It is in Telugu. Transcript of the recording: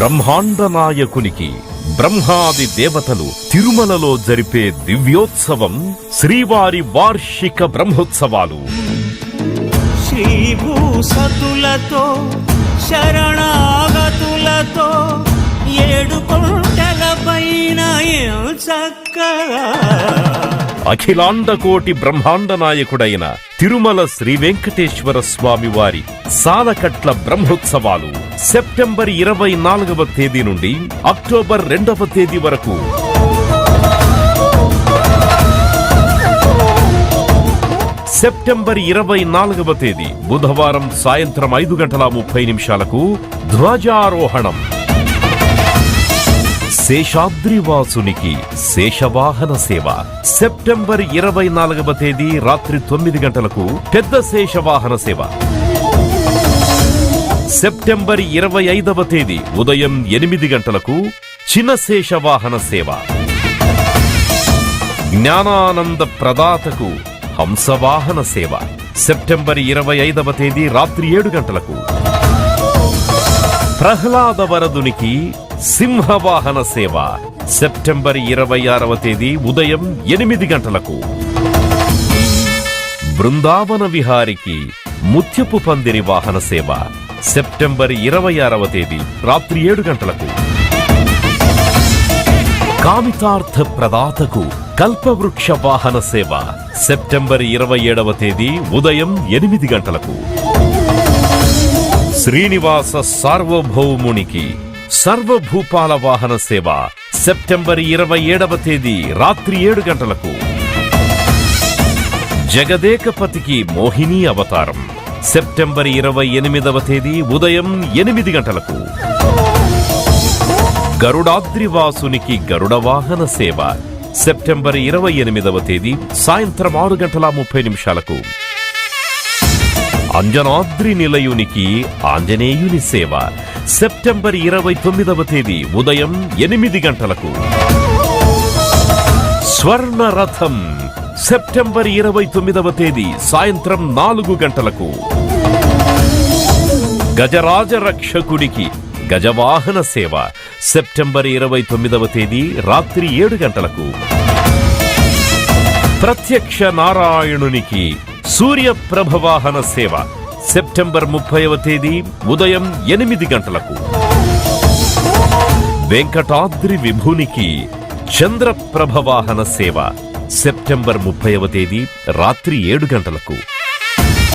బ్రహ్మాండ నాయకునికి బ్రహ్మాది దేవతలు తిరుమలలో జరిపే దివ్యోత్సవం శ్రీవారి వార్షిక బ్రహ్మోత్సవాలు. శ్రీభూసతులతో శరణాగతులతో ఏడు కొండల పైన చక్కగా అఖిలాండ కోటి బ్రహ్మాండ నాయకుడైన తిరుమల శ్రీ వెంకటేశ్వర స్వామి వారి సాలకట్ల బ్రహ్మోత్సవాలు సెప్టెంబర్ ఇరవై నాలుగవ తేదీ నుండి అక్టోబర్ రెండవ తేదీ వరకు. సెప్టెంబర్ ఇరవై నాలుగవ తేదీ బుధవారం సాయంత్రం ఐదు గంటల ముప్పై నిమిషాలకు ధ్వజారోహణం. శేషాద్రివాసునికి శేషవాహన సేవ. సెప్టెంబర్ ఇరవై నాలుగవ తేదీ రాత్రి తొమ్మిది గంటలకు పెద్ద శేషవాహన సేవ. సెప్టెంబర్ ఇరవై ఐదవ తేదీ ఉదయం ఎనిమిది గంటలకు చిన్న శేషవాహన సేవ. జ్ఞానానంద ప్రదాతకు హంసవాహన సేవ. సెప్టెంబర్ ఇరవై ఐదవ తేదీ రాత్రి ఏడు గంటలకు. ప్రహ్లాద వరదునికి సింహవాహన సేవ. సెప్టెంబర్ ఇరవై ఆరవ తేదీ ఉదయం ఎనిమిది గంటలకు. బృందావన విహారికి ముత్యపు పందిరి వాహన సేవ. సెప్టెంబర్ ఇరవై ఆరవ తేదీ రాత్రి ఏడు గంటలకు. కామితార్థ ప్రదాతకు కల్పవృక్ష వాహన సేవ. సెప్టెంబర్ ఇరవై ఏడవ తేదీ ఉదయం ఎనిమిది గంటలకు. శ్రీనివాస సార్వభౌమునికి సర్వభూపాల వాహన సేవ సెప్టెంబర్ ఇరవై ఏడవ తేదీ రాత్రి ఏడు గంటలకు. జగదేకపతికి మోహిని అవతారం సెప్టెంబర్ ఇరవై ఎనిమిదవ తేదీ ఉదయం ఎనిమిది గంటలకు. గరుడాద్రివాసునికి గరుడ వాహన సేవ సెప్టెంబర్ ఇరవై ఎనిమిదవ తేదీ సాయంత్రం ఆరు గంటల ముప్పై నిమిషాలకు. అంజనాద్రి నిలయునికి ఆంజనేయుని సేవ సెప్టెంబర్ ఇరవై తొమ్మిదవ తేదీ ఉదయం ఎనిమిది గంటలకు. స్వర్ణ రథం సెప్టెంబర్ ఇరవై తొమ్మిదవ తేదీ సాయంత్రం నాలుగు గంటలకు. గజరాజ రక్షకుడికి గజవాహన సేవ సెప్టెంబర్ ఇరవై తొమ్మిదవ తేదీ రాత్రి ఏడు గంటలకు. ప్రత్యక్ష నారాయణునికి సూర్యప్రభ వాహన సేవ సెప్టెంబర్ ముప్పైవ తేదీ ఉదయం ఎనిమిది గంటలకు. వెంకటాద్రి విభూనికి చంద్రప్రభ వాహన సేవ సెప్టెంబర్ ముప్పైవ తేదీ రాత్రి ఏడు గంటలకు.